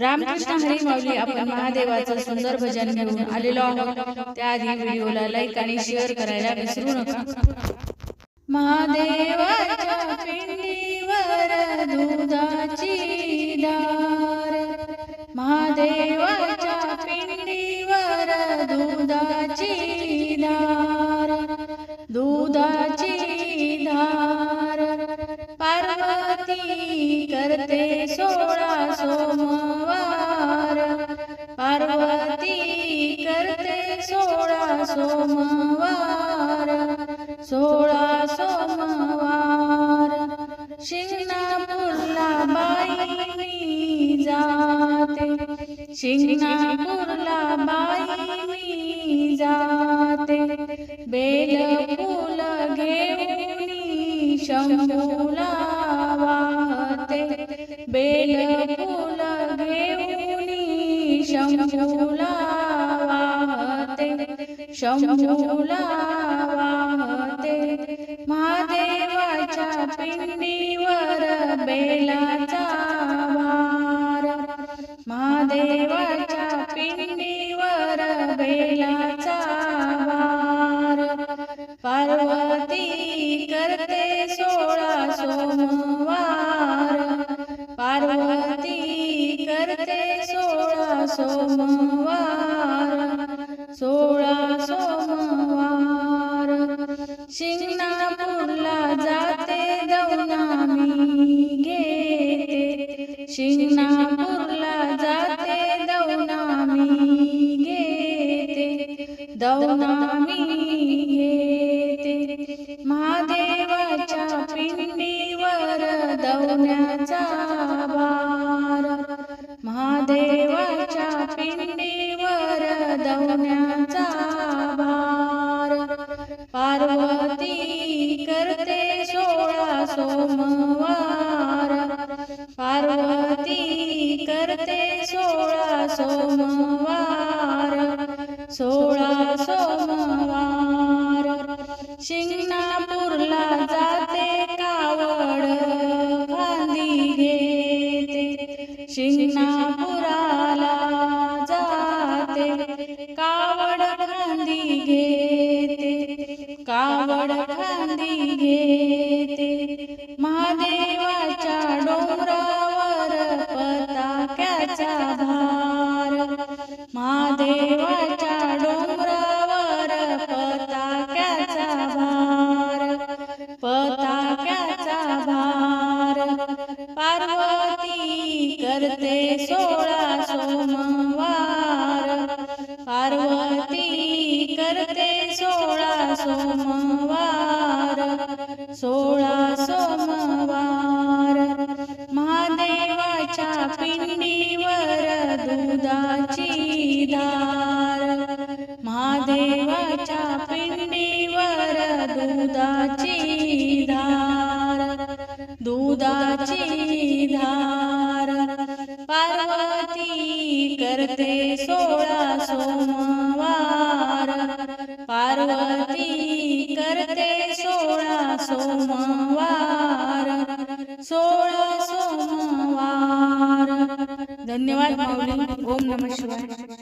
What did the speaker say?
रामकृष्ण हरी माऊली आपण महादेवाचं सुंदर भजन घेऊन आलेलो आहोत. त्याआधी व्हिडिओला लाईक आणि शेअर करायला विसरू नका. महादेवाच्या पिंडीवर दुधाची धार. महादेवाच्या पिंडीवर दुधाची धार. दुधाची धार. पार्वती करते सोळा सोमवार सोळा सोमवार शिंगणापूरला बाई जाते. शिंगणापूरला बाई जाते. बेल फुल घेऊन शंभूला वाहते. बेल फुल घेऊन शंभू शंभूला वाहते महादेवाच्या पिंडीवर बेलाचा भार महादेवाच्या पिंडीवर बेला दौनामी येते महादेवाच्या पिंडीवर दौण्याचा भार महादेवाच्या पिंडीवर दौण्याचा भार पार्वती करते सोळा सोमवार. पार्वती करते सोळा सोमवार. सोळा सोमवार. शिंगणापूरला जाते कावड खांदी घेते. शिंगणापुराला जाते कावड खांदी घेते. कावड खांदी घेते. महादेवाच्या डोंगरावर पताक्याचा भार. महादेव पताक्याचा भार पताक्याचा भार. पार्वती करते सोळा सोमवार. पार्वती करते सोळा सोमवार. सोळा सोमवार. महादेवाच्या पिंडीवर दुधाची धार महादेवाच्या दुधाची धार दुधाची धार. पार्वती करते सोळा सोमवार. पार्वती करते सोळा सोमवार. सोळा सोमवार. धन्यवाद ओम नम शिवाय.